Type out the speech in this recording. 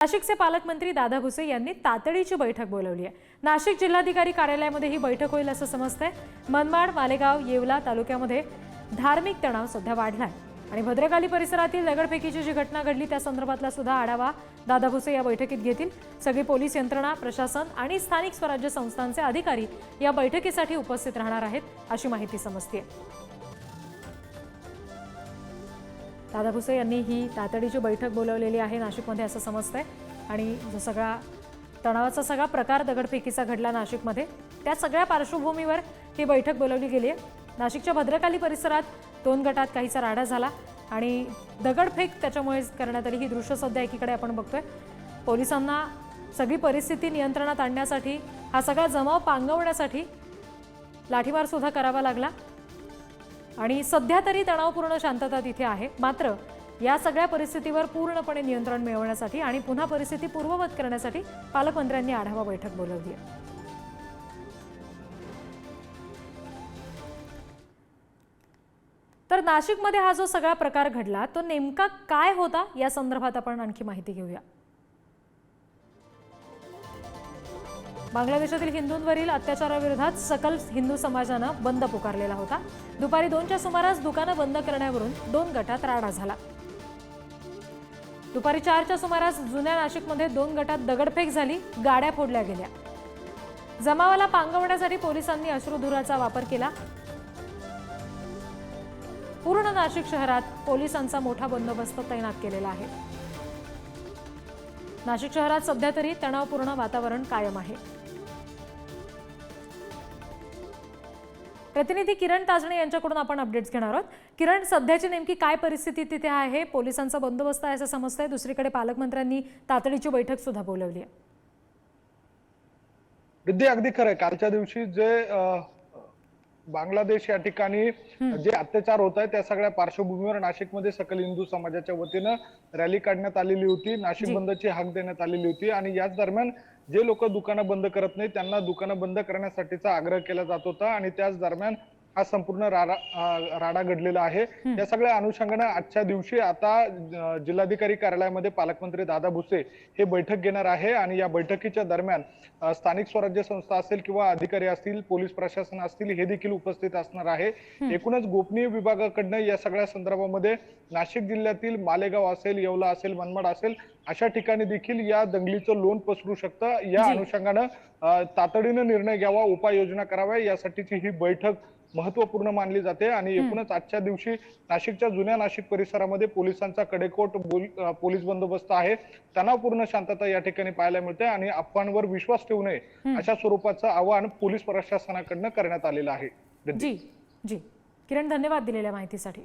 नाशिकचे पालकमंत्री दादा भुसे यांनी तातडीची बैठक बोलवली आहे. नाशिक जिल्हाधिकारी कार्यालयामध्ये ही बैठक होईल असं समजतंय. मनमाड मालेगाव येवला तालुक्यामध्ये धार्मिक तणाव सध्या वाढलाय. आणि भद्रकाली परिसरातील दगडफेकीची जी घटना घडली त्या संदर्भातला सुद्धा आढावा दादा भुसे या बैठकीत घेतील. सगळी पोलीस यंत्रणा प्रशासन आणि स्थानिक स्वराज्य संस्थांचे अधिकारी या बैठकीसाठी उपस्थित राहणार आहेत अशी माहिती समजते दादा भुसे यांनी ही तातडीची बैठक बोलवलेली आहे नाशिकमध्ये असं समजतंय. आणि जो सगळा तणावाचा सगळा प्रकार दगडफेकीचा घडला नाशिकमध्ये त्या सगळ्या पार्श्वभूमीवर ही बैठक बोलवली गेली आहे. नाशिकच्या भद्रकाली परिसरात दोन गटात काहीसा राडा झाला आणि दगडफेक त्याच्यामुळे करण्यात आली. ही दृश्य सध्या एकीकडे आपण बघतोय. पोलिसांना सगळी परिस्थिती नियंत्रणात आणण्यासाठी हा सगळा जमाव पांगवण्यासाठी लाठीमार सुद्धा करावा लागला. आणि सध्या तरी तणावपूर्ण शांतता तिथे आहे. मात्र या सगळ्या परिस्थितीवर पूर्णपणे नियंत्रण मिळवण्यासाठी आणि पुन्हा परिस्थिती पूर्ववत करण्यासाठी पालकमंत्र्यांनी आढावा बैठक बोलवली आहे. तर नाशिकमध्ये हा जो सगळा प्रकार घडला तो नेमका काय होता? या संदर्भात आपण आणखी माहिती घेऊया. बांगलादेशातील हिंदूंवरील अत्याचाराविरोधात सकल हिंदू समाजानं बंद पुकारलेला होता. दुपारी दोनच्या सुमारास दुकानं बंद करण्यावरून दोन गटात राडा झाला. दुपारी चारच्या सुमारास जुन्या नाशिकमध्ये दोन गटात दगडफेक झाली गाड्या फोडल्या गेल्या. जमावाला पांगवण्यासाठी पोलिसांनी अश्रुधुराचा वापर केला. पूर्ण नाशिक शहरात पोलिसांचा मोठा बंदोबस्त तैनात केलेला आहे. नाशिक शहरात सध्या तरी तणावपूर्ण वातावरण कायम आहे. प्रतिनिधी किरण ताजणे यांच्याकडून आपण अपडेट्स घेणार आहोत. किरण सध्याची नेमकी काय परिस्थिती तिथे आहे? पोलिसांचा बंदोबस्त आहे असं समजतंय. दुसरीकडे पालकमंत्र्यांनी तातडीची बैठक सुद्धा बोलवली आहे. रिद्धी अगदी खरंय. कालच्या दिवशी जे बांगलादेश या ठिकाणी जे अत्याचार होत आहे त्या सगळ्या पार्श्वभूमीवर नाशिकमध्ये सकल हिंदू समाजाच्या वतीनं रॅली काढण्यात आलेली होती. नाशिक. बंदची हाक देण्यात आलेली होती. आणि याच दरम्यान जे लोक दुकानं बंद करत नाही त्यांना दुकानं बंद करण्यासाठीचा आग्रह केला जात होता आणि त्याच दरम्यान हा संपूर्ण राडा घडलेला आहे. या सगळ्या अनुषंगाने आजच्या दिवशी आता जिल्हाधिकारी कार्यालयामध्ये पालकमंत्री दादा भुसे हे बैठक घेणार आहे आणि या बैठकीच्या दरम्यान स्थानिक स्वराज्य संस्था असेल किंवा अधिकारी असतील पोलीस प्रशासन असतील हे देखील उपस्थित असणार आहे. एकूणच गोपनीय विभागाकडनं या सगळ्या संदर्भामध्ये नाशिक जिल्ह्यातील मालेगाव असेल येवला असेल मनमाड असेल अशा ठिकाणी देखील या दंगलीचं लोण पसरू शकतं. या. अनुषंगानं तातडीनं निर्णय घ्यावा उपाययोजना कराव्या यासाठीची ही बैठक महत्त्वपूर्ण मानली जाते आणि एकूणच आजच्या दिवशी नाशिकच्या जुन्या नाशिक परिसरामध्ये पोलिसांचा कडेकोट पोलीस बंदोबस्त आहे. तणावपूर्ण शांतता या ठिकाणी पाहायला मिळते आणि अफवांवर विश्वास ठेवू नये अशा स्वरूपाचं आवाहन पोलीस प्रशासनाकडनं करण्यात आलेलं आहे. जी जी. किरण धन्यवाद दिलेल्या माहितीसाठी.